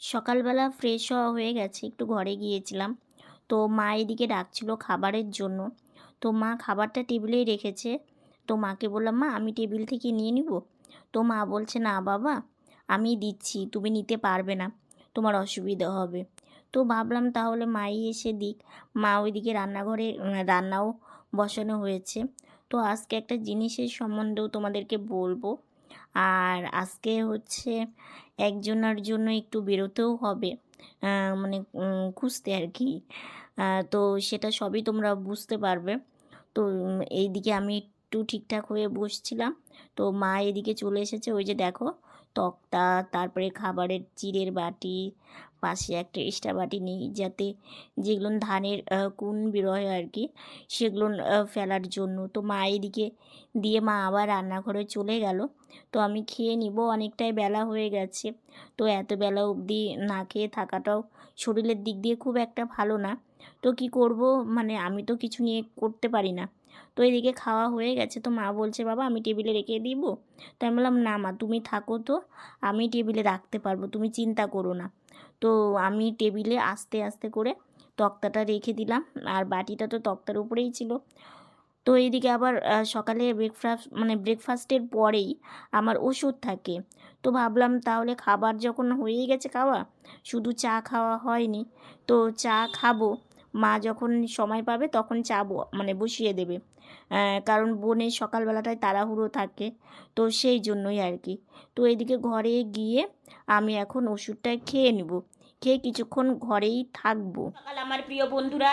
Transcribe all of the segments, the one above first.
সকালবেলা ফ্রেশ হওয়া হয়ে গেছে, একটু ঘরে গিয়েছিলাম। তো মা এদিকে ডাকছিল খাবারের জন্য। তো মা খাবারটা টেবিলেই রেখেছে। তো মাকে বললাম, মা, আমি টেবিল থেকে নিয়ে নিব? তো মা বলছে, না বাবা, আমি দিচ্ছি, তুমি নিতে পারবে না, তোমার অসুবিধা হবে। তো ভাবলাম তাহলে মাই এসে দিক। মা ওইদিকে রান্নাঘরে রান্নাও বসানো হয়েছে। তো আজকে একটা জিনিসের সম্বন্ধেও তোমাদেরকে বলব। আর আজকে হচ্ছে একজনের জন্য একটু বেরোতেও হবে মানে খুঁজতে আর কি। তো সেটা সবই তোমরা বুঝতে পারবে। তো এইদিকে আমি একটু ঠিকঠাক হয়ে বসছিলাম। তো মা এদিকে চলে এসেছে, ওই যে দেখো তক্তা তারপরে খাবারের চিড়ের বাটি পাশে একটা এক্সট্রা বাটি নিই যাতে যেগুলো ধানের কুন বেরোয় আর কি সেগুলো ফেলার জন্য। তো মা এদিকে দিয়ে মা আবার রান্নাঘরে চলে গেল। তো আমি খেয়ে নিব, অনেকটাই বেলা হয়ে গেছে। তো এত বেলা অবধি না খেয়ে থাকাটাও শরীরের দিক দিয়ে খুব একটা ভালো না। তো কি করব? মানে আমি তো কিছু নিয়ে করতে পারি না। তো এদিকে খাওয়া হয়ে গেছে। তো মা বলছে, বাবা, আমি টেবিলে রেখে দিব? তো আমি বললাম, না মা, তুমি থাকো তো, আমি টেবিলে রাখতে পারব, তুমি চিন্তা করো না। তো আমি টেবিলে আস্তে আস্তে করে তক্তাটা রেখে দিলাম। আর বাটিটা তো তক্তার উপরেই ছিল। তো এইদিকে আবার সকালে ব্রেকফাস্ট মানে ব্রেকফাস্টের পরেই আমার ওষুধ থাকে। তো ভাবলাম তাহলে খাবার যখন হয়েই গেছে খাওয়া, শুধু চা খাওয়া হয়নি, তো চা খাব। মা যখন সময় পাবে তখন চা মানে বসিয়ে দেবে। কারণ বোনের সকালবেলাটায় তাড়াহুড়ো থাকে, তো সেই জন্যই আর কি। তো এদিকে ঘরে গিয়ে আমি এখন ওষুধটা খেয়ে নেব। খেয়ে কিছুক্ষণ ঘরেই থাকব। সকাল, আমার প্রিয় বন্ধুরা,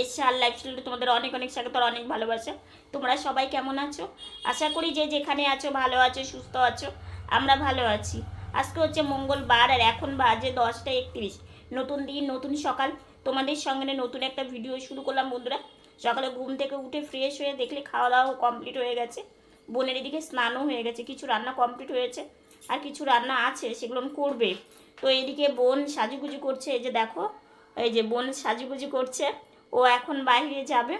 এসে আর লাইফস্টাইলে তোমাদের অনেক অনেক স্বাগত অনেক ভালোবাসা। তোমরা সবাই কেমন আছো? আশা করি যে যেখানে আছো, ভালো আছো, সুস্থ আছো, আমরা ভালো আছি। আজকে হচ্ছে মঙ্গলবার, আর এখন বাজে দশটা একত্রিশ। নতুন দিন, নতুন সকাল। তোমাদের সঙ্গে নতুন একটা ভিডিও শুরু করলাম, বন্ধুরা। সকালে ঘুম থেকে উঠে ফ্রেশ হয়ে দেখলে খাওয়া দাওয়া কমপ্লিট হয়ে গেছে। বোনের এদিকে স্নানও হয়ে গেছে, কিছু রান্না কমপ্লিট হয়েছে, আর কিছু রান্না আছে, সেগুলো করবে। তো এদিকে বোন সাজুগুজু করছে, এই যে দেখো, এই যে বোন সাজুগুজু করছে, ও এখন বাইরে যাবে,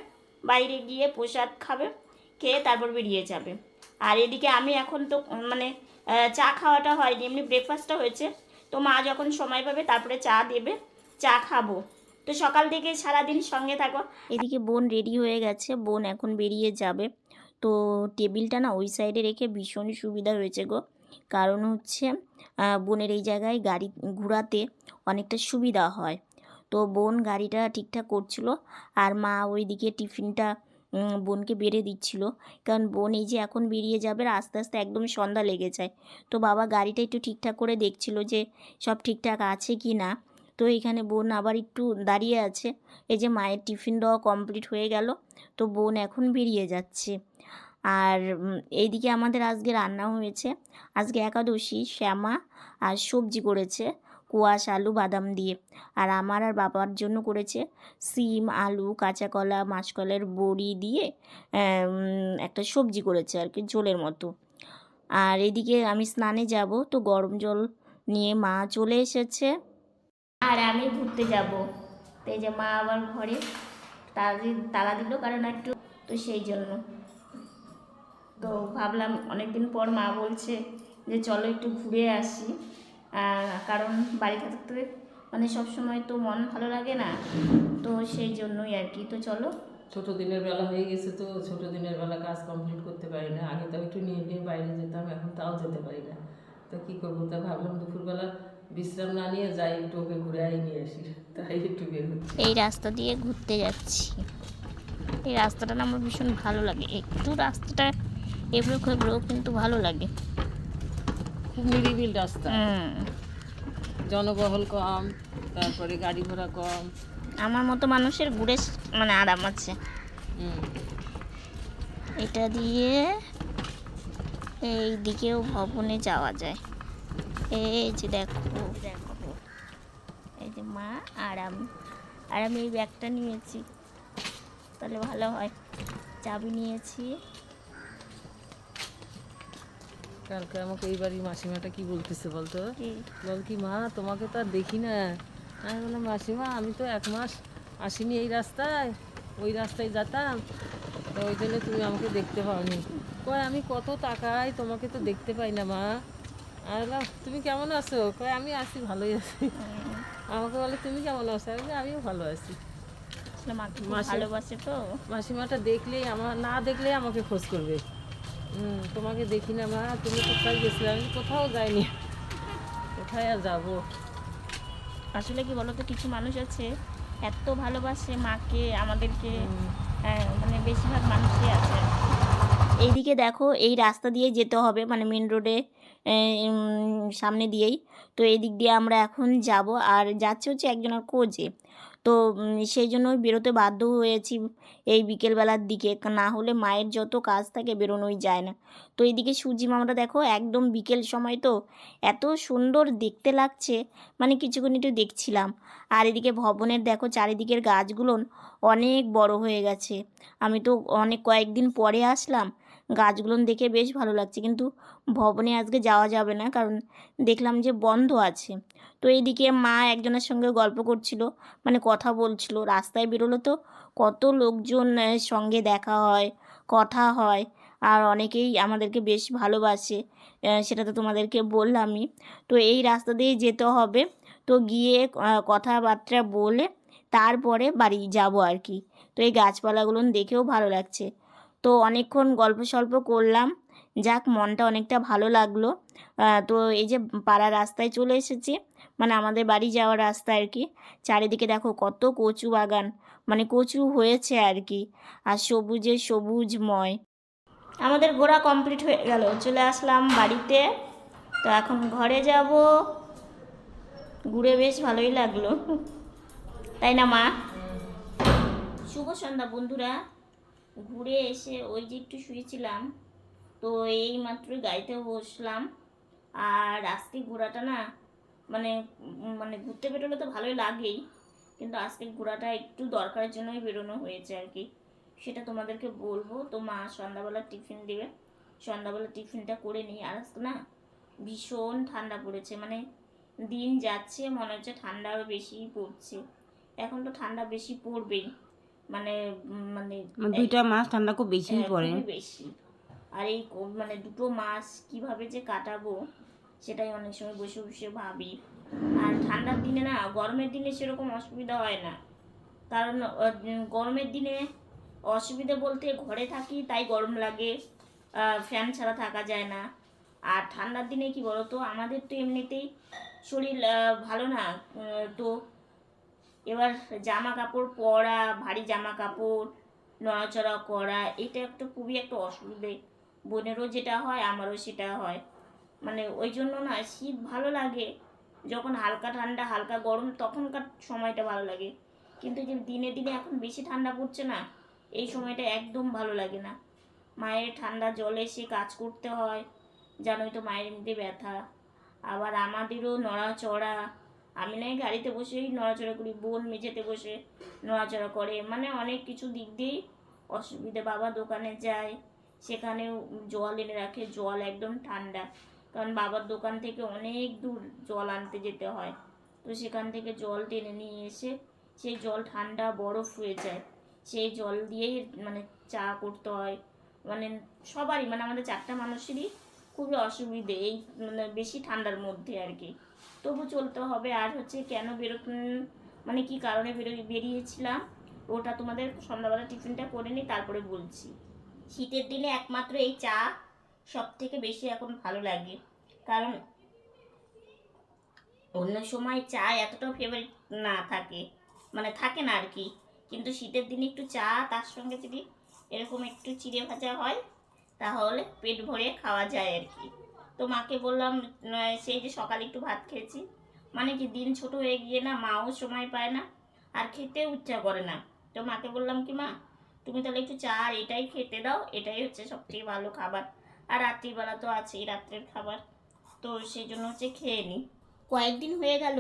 বাইরে গিয়ে প্রসাদ খাবে, খেয়ে তারপর বেরিয়ে যাবে। আর এদিকে আমি এখন তো মানে চা খাওয়াটা হয়নি, এমনি ব্রেকফাস্টটা হয়েছে। তো মা যখন সময় পাবে, তারপরে চা দেবে, চা খাব। তো সকাল থেকে সারাদিন সঙ্গে থাকো। এদিকে বোন রেডি হয়ে গেছে, বোন এখন বেরিয়ে যাবে। তো টেবিলটা না ওই সাইডে রেখে ভীষণ সুবিধা হয়েছে গো। কারণ হচ্ছে বোনের এই জায়গায় গাড়ি ঘোরাতে অনেকটা সুবিধা হয়। তো বোন গাড়িটা ঠিকঠাক করছিল আর মা ওইদিকে টিফিনটা বোনকে বেড়ে দিচ্ছিল। কারণ বোন এই যে এখন বেরিয়ে যাবে আস্তে আস্তে একদম সন্ধ্যা লেগে যায়। তো বাবা গাড়িটা একটু ঠিকঠাক করে দেখছিল যে সব ঠিকঠাক আছে কি না। তো এখানে বোন আবার একটু দাঁড়িয়ে আছে। এই যে মায়ের টিফিন দেওয়া কমপ্লিট হয়ে গেল, তো বোন এখন বেরিয়ে যাচ্ছে। আর এইদিকে আমাদের আজকে রান্না হয়েছে। আজকে একাদশী, শ্যামা আর সবজি করেছে কোয়াশ, আলু, বাদাম দিয়ে। আর আমার আর বাবার জন্য করেছে সিম, আলু, কাঁচা কলা, মাসকলার বড়ি দিয়ে একটা সবজি করেছে আর কি, ঝোলের মতো। আর এদিকে আমি স্নানে যাব, তো গরম জল নিয়ে মা চলে এসেছে। আর আমি ঘুরতে যাব। তো যে মা আবার ঘরে তালা তালা দিল কারণ একটু, তো সেই জন্য। তো ভাবলাম অনেকদিন পর মা বলছে যে চলো একটু ঘুরে আসি। কারণ বাড়ি থাকতে মানে সব সময় তো মন ভালো লাগে না। তো সেই জন্যই আর কি, তো চলো। ছোট দিনের বেলা হয়ে গেছে তো, ছোট দিনের বেলা কাজ কমপ্লিট করতে পারি না। আগে তো একটু নিয়ে নিয়ে বাইরে যেতাম, এখন তাও যেতে পারি না। তো কী করব? তা ভাবলাম দুপুরবেলা বিশ্রাম না নিয়ে যাই একটু ওকে ঘুরে নিয়ে আসি তাই একটু বের হচ্ছি। এই রাস্তা দিয়ে ঘুরতে যাচ্ছি। এই রাস্তাটা আমার ভীষণ ভালো লাগে। একটু রাস্তাটা এবড়ো খেবড়ো কিন্তু ভালো লাগে। খুব নিরিবিল রাস্তা। জনবহল কম তারপরে গাড়ি ঘোড়া কম। আমার মতো মানুষের ঘুরে মানে আরাম আছে। এটা দিয়ে এই দিকেও ভবনে যাওয়া যায়। এই যে দেখো। দেখো। এই যে মা আরাম আর আমি এই ব্যাগটা নিয়েছি। তাহলে ভালো হয়। চাবি নিয়েছি। কালকে আমাকে এই বাড়ির মাসিমাটা কি বলতেছে বলতো? বল কি মা তোমাকে তো আর দেখি না। আমি বললাম মাসিমা আমি তো এক মাস আসিনি এই রাস্তায়। ওই রাস্তায় যেতাম। তো ওই জন্য তুমি আমাকে দেখতে পাওনি। কয় আমি কত টাকায় তোমাকে তো দেখতে পাই না মা। আমি বললাম তুমি কেমন আছো? কয় আমি আছি ভালোই আছি। আমাকে বলে তুমি কেমন আছো? আমি আমিও ভালো আছি। ভালোবাসে তো। মাসিমাটা দেখলেই আমার না দেখলেই আমাকে খোঁজ করবে। হুম তোমাকে দেখি না মা তুমি কোথায় গেছিলে? আমি কোথাও যাইনি। কোথায় আর যাব? আসলে কি বলতো কিছু মানুষ আছে এত ভালোবাসে মাকে আমাদেরকে হ্যাঁ, মানে বেশিরভাগ মানুষই আছে। এইদিকে দেখো এই রাস্তা দিয়ে যেতে হবে মানে মেন রোডে সামনে দিয়েই। তো এই দিক দিয়ে আমরা এখন যাব আর যাচ্ছে হচ্ছে একজনের কোচে। তো সেই জন্য বেরোতে বাধ্য হয়েছি এই বিকেলবেলার দিকে। না হলে মায়ের যত কাজ থাকে বেরোনোই যায় না। তো এইদিকে সূর্যি মামাটা দেখো, একদম বিকেল সময় তো। এত সুন্দর দেখতে লাগছে। মানে কিছুক্ষণ একটু দেখছিলাম। আর এদিকে ভবনের দেখো চারিদিকের গাছগুলো অনেক বড় হয়ে গেছে। আমি তো অনেক কয়েকদিন পরে আসলাম। গাছগুলো দেখে বেশ ভালো লাগছে। কিন্তু ভবনে আজকে যাওয়া যাবে না, কারণ দেখলাম যে বন্ধ আছে। তো এইদিকে মা একজনের সঙ্গে গল্প করছিল মানে কথা বলছিল। রাস্তায় বেরোলো তো কত লোকজন সঙ্গে দেখা হয়, কথা হয়, আর অনেকেই আমাদেরকে বেশ ভালোবাসে সেটা তো তোমাদেরকে বললামই। তো এই রাস্তা দিয়ে যেতে হবে। তো গিয়ে কথাবার্তা বলে তারপরে বাড়ি যাব আর কি। তো এই গাছপালাগুলো দেখেও ভালো লাগছে। তো অনেকক্ষণ গল্প সল্প করলাম। যাক, মনটা অনেকটা ভালো লাগল। তো এই যে পাড়া রাস্তায় চলে এসেছি মানে আমাদের বাড়ি যাওয়ার রাস্তা আর কি। চারিদিকে দেখো কত কচু বাগান মানে কচু হয়েছে আর কি, আর সবুজে সবুজময়। আমাদের ঘোরা কমপ্লিট হয়ে গেল, চলে আসলাম বাড়িতে। তো এখন ঘরে যাব। ঘুরে বেশ ভালোই লাগল। তাই না মা? শুভ সন্ধ্যা বন্ধুরা। ঘুরে এসে ওই যে একটু শুয়েছিলাম, তো এই মাত্রই গাড়িতে বসলাম। আর আজকে ঘোরাটা না মানে মানে ঘুরতে বেরোলে তো ভালোই লাগেই, কিন্তু আজকে ঘোরাটা একটু দরকারের জন্যই বেরোনো হয়েছে আর কি। সেটা তোমাদেরকে বলব, তো মা সন্ধ্যাবেলা টিফিন দেবে। সন্ধ্যাবেলা টিফিনটা করে নিই। আর আজকে না, ভীষণ ঠান্ডা পড়েছে মানে দিন যাচ্ছে, মনে হচ্ছে ঠান্ডা আরও বেশিই পড়ছে। এখন তো ঠান্ডা বেশি পড়বেই। মানে মানে মানে দুইটা মাস ঠান্ডা খুব বেশি হ্যাঁ, পড়ে। বেশি। আর এই মানে দুটো মাস কীভাবে যে কাটাবো সেটাই অনেক সময় বসে বসে ভাবি। আর ঠান্ডার দিনে না গরমের দিনে সেরকম অসুবিধা হয় না। কারণ গরমের দিনে অসুবিধা বলতে ঘরে থাকি তাই গরম লাগে। ফ্যান ছাড়া থাকা যায় না। আর ঠান্ডার দিনে কি বলতো আমাদের তো এমনিতেই শরীর ভালো না তো এবার জামা কাপড় পরা, ভারী জামা কাপড় নড়াচড়া করা, এটা একটা খুবই একটা অসুবিধে। বোনেরও যেটা হয়, আমারও সেটা হয়। মানে ওই জন্য না, শীত ভালো লাগে। যখন হালকা ঠান্ডা, হালকা গরম, তখনকার সময়টা ভালো লাগে। কিন্তু যে দিনে দিনে এখন বেশি ঠান্ডা পড়ছে না, এই সময়টা একদম ভালো লাগে না। মায়ের ঠান্ডা জলে সে কাজ করতে হয়। জানোই তো মায়ের এমনিতে ব্যথা। আবার আমাদেরও নড়াচড়া আমি নয় গাড়িতে বসেই নড়াচড়া করি বোন মেঝেতে বসে নড়াচড়া করে। মানে অনেক কিছু দিক দিয়েই অসুবিধে। বাবা দোকানে যায়, সেখানেও জল এনে রাখে, জল একদম ঠান্ডা। কারণ বাবার দোকান থেকে অনেক দূর জল আনতে যেতে হয়। তো সেখান থেকে জল টেনে নিয়ে এসে সেই জল ঠান্ডা বরফ হয়ে যায়। সেই জল দিয়েই মানে চা করতে হয়। মানে সবারই মানে আমাদের চারটা মানুষেরই খুবই অসুবিধে এই মানে বেশি ঠান্ডার মধ্যে আর কি। তবু চলতে হবে। আর হচ্ছে কেন বেরো মানে কি কারণে বেরো বেরিয়েছিলাম, ওটা তোমাদের সন্ধ্যাবেলা টিফিনটা করে নিই তারপরে বলছি। শীতের দিনে একমাত্র এই চা সব থেকে বেশি এখন ভালো লাগে। কারণ অন্য সময় চা এতটাও ফেভারিট না থাকে। মানে থাকে না আর কি কিন্তু শীতের দিনে একটু চা, তার সঙ্গে যদি এরকম একটু চিড়ে ভাজা হয়, তাহলে পেট ভরে খাওয়া যায় আর কি তো মাকে বললাম সেই যে সকালে একটু ভাত খেয়েছি। মানে কি দিন ছোট হয়ে গিয়ে না মাও সময় পায় না, আর খেতে ইচ্ছা করে না। তো মাকে বললাম কি, মা, তুমি তাহলে একটু চা আর এটাই খেতে দাও, এটাই হচ্ছে সবথেকে ভালো খাবার। আর রাত্রিবেলা তো আছেই রাত্রের খাবার, তো সেই জন্য হচ্ছে খেয়ে নিই কয়েকদিন হয়ে গেল,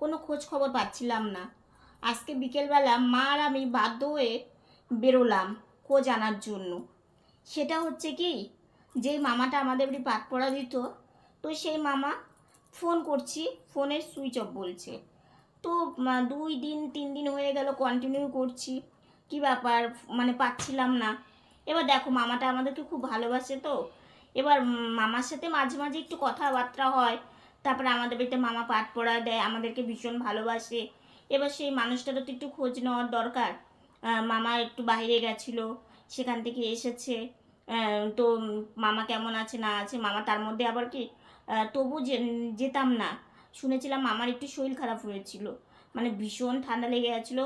কোনো খোঁজ খবর পাচ্ছিলাম না। আজকে বিকেলবেলা মা আর আমি বাধ্য হয়ে বেরোলাম খোঁজ আনার জন্য। সেটা হচ্ছে কি যেই মামাটা আমাদের বাড়ি পাট পড়া দিত তো সেই মামা ফোন করছি ফোনের সুইচ অফ বলছে। তো দুই দিন, তিন দিন হয়ে গেল কন্টিনিউ করছি। কি ব্যাপার? মানে পাচ্ছিলাম না। এবার দেখো, মামাটা আমাদেরকে খুব ভালোবাসে তো। এবার মামার সাথে মাঝে মাঝে একটু কথাবার্তা হয়। তারপরে আমাদের বাড়িতে মামা পাঠ পড়া দেয়, আমাদেরকে ভীষণ ভালোবাসে। এবার সেই মানুষটারও তো একটু খোঁজ নেওয়ার দরকার। মামা একটু বাইরে গেছিল, সেখান থেকে এসেছে। তো মামা কেমন আছে, না আছে? মামা তার মধ্যে আবার কি? তবু যেতাম না। শুনেছিলাম মামার একটু শরীর খারাপ হয়েছিল। মানে ভীষণ ঠান্ডা লেগে গেছিল।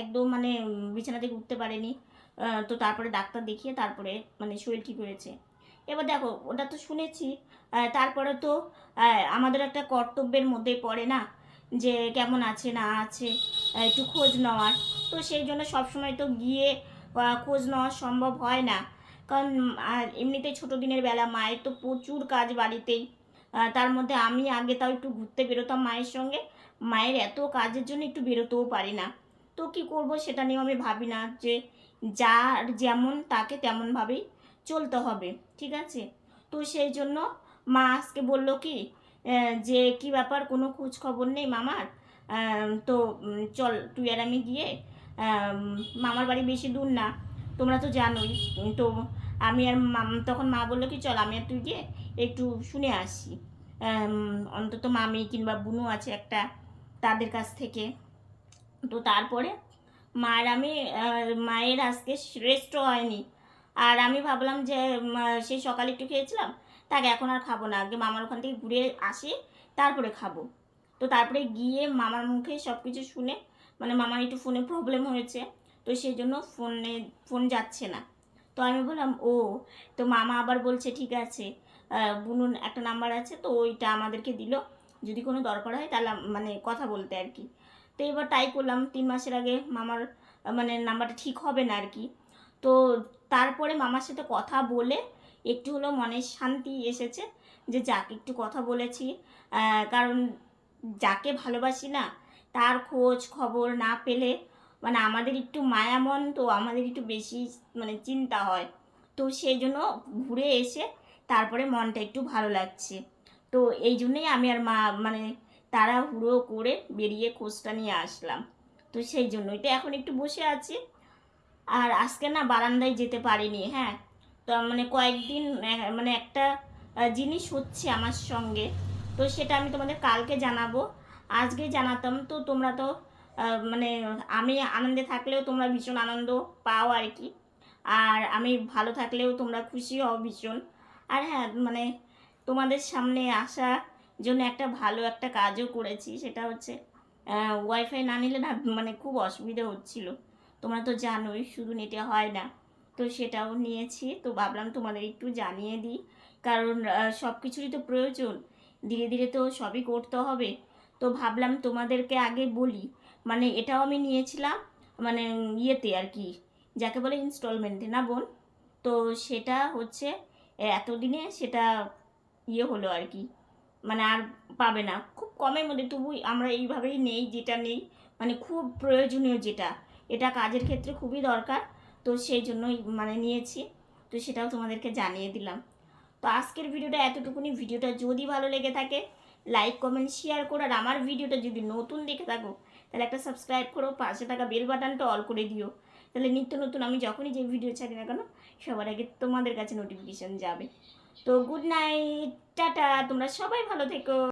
একদম মানে বিছানা থেকে উঠতে পারেনি। তো তারপরে ডাক্তার দেখিয়ে তারপরে মানে শরীর ঠিক হয়েছে। এবার দেখো, ওটা তো শুনেছি। তারপরে তো আমাদের একটা কর্তব্যের মধ্যে পড়ে না? যে কেমন আছে, না আছে একটু খোঁজ নেওয়ার। তো সেই জন্য সবসময় তো গিয়ে খোঁজ নেওয়া সম্ভব হয় না। কারণ এমনিতেই ছোটো দিনের বেলা মায়ের তো প্রচুর কাজ বাড়িতেই। তার মধ্যে আমি আগে তাও একটু ঘুরতে বেরোতাম মায়ের সঙ্গে। মায়ের এত কাজের জন্য একটু বেরোতেও পারি না। তো কি করব সেটা নিয়েও আমি ভাবি না যে যার যেমন তাকে তেমনভাবেই চলতে হবে, ঠিক আছে? তো সেই জন্য মা আজকে বলল কি যে কি ব্যাপার, কোনো খোঁজ খবর নেই মামার? তো চল, তুই আর আমি গিয়ে মামার বাড়ি বেশি দূর না। তোমরা তো জানোই তো আমি আর তখন মা বলল কি, চল আমি আর তুই গিয়ে একটু শুনে আসি। অন্তত মামি কিংবা বুনু আছে একটা তাদের কাছ থেকে। তো তারপরে মায়ের আমি মায়ের আজকে রেস্টও হয়নি। আর আমি ভাবলাম যে সেই সকালে একটু খেয়েছিলাম, তাকে এখন আর খাব না। আগে মামার ওখান থেকে ঘুরে আসি, তারপরে খাব। তো তারপরে গিয়ে মামার মুখে সব কিছু শুনে মানে মামার একটু ফোনে প্রবলেম হয়েছে, তো সেই জন্য ফোনে ফোন যাচ্ছে না। তো আমি বললাম, ও, তো মামা আবার বলছে, ঠিক আছে। বুনুর একটা নাম্বার আছে, তো ওইটা আমাদেরকে দিল। যদি কোনো দরকার হয় তাহলে মানে কথা বলতে আর কি। তো এবার তাই করলাম, তিন মাসের আগে মামার মানে নাম্বারটা ঠিক হবে না আর কি। তো তারপরে মামার সাথে কথা বলে একটু হলেও মনের শান্তি এসেছে যে যাকে, একটু কথা বলেছি। কারণ যাকে ভালোবাসি না, তার খোঁজ খবর না পেলে মানে আমাদের একটু মায়ামন তো, আমাদের একটু বেশি মানে চিন্তা হয়। তো সেই জন্য ঘুরে এসে তারপরে মনটা একটু ভালো লাগছে। তো এই জন্যই আমি আর মা মানে তাড়াহুড়ো করে বেরিয়ে খোঁজটা নিয়ে আসলাম। তো সেই জন্যই তো এখন একটু বসে আছি। আর আজকে না বারান্দায় যেতে পারিনি হ্যাঁ। তো মানে কয়েকদিন মানে একটা জিনিস হচ্ছে আমার সঙ্গে। তো সেটা আমি তোমাদের কালকে জানাব। আজকে জানাতাম তো তোমরা তো মানে আমি আনন্দে থাকলেও তোমরা ভীষণ আনন্দ পাও আর কি। আর আমি ভালো থাকলেও তোমরা খুশি হও ভীষণ। আর হ্যাঁ মানে তোমাদের সামনে আসা জন্য একটা ভালো একটা কাজও করেছি, সেটা হচ্ছে ওয়াইফাই না নিলে না মানে খুব অসুবিধা হচ্ছিল। তোমরা তো জানোই, শুধু নেটে হয় না। তো সেটাও নিয়েছি। তো ভাবলাম তোমাদের একটু জানিয়ে দিই। কারণ সব কিছুরই তো প্রয়োজন। ধীরে ধীরে তো সবই করতে হবে। তো ভাবলাম তোমাদেরকে আগে বলি মানে এটাও আমি নিয়েছিলাম মানে ইয়েতে আর কি, যাকে বলে ইনস্টলমেন্টে না বোন? তো সেটা হচ্ছে এতদিনে সেটা ইয়ে হলো আর কি মানে আর পাবে না। খুব কমের মধ্যে, তবু আমরা এইভাবেই নেই, যেটা নেই মানে খুব প্রয়োজনীয় যেটা। এটা কাজের ক্ষেত্রে খুবই দরকার, তো সেই জন্যই মানে নিয়েছি, তো সেটাও তোমাদেরকে জানিয়ে দিলাম। তো আজকের ভিডিওটা এতটুকুনি। ভিডিওটা যদি ভালো লেগে থাকে লাইক কমেন্ট শেয়ার করো। আর আমার ভিডিওটা যদি নতুন দেখে থাকো তাহলে একটা সাবস্ক্রাইব করো, পাঁচশো টাকা বেল বাটনটা অল করে দিও। তাহলে নিত্য নতুন আমি যখনই যে ভিডিও ছাড়ি না কেন, সবার আগে তোমাদের কাছে নোটিফিকেশান যাবে। তো গুড নাইট টাটা, তোমরা সবাই ভালো থেকো।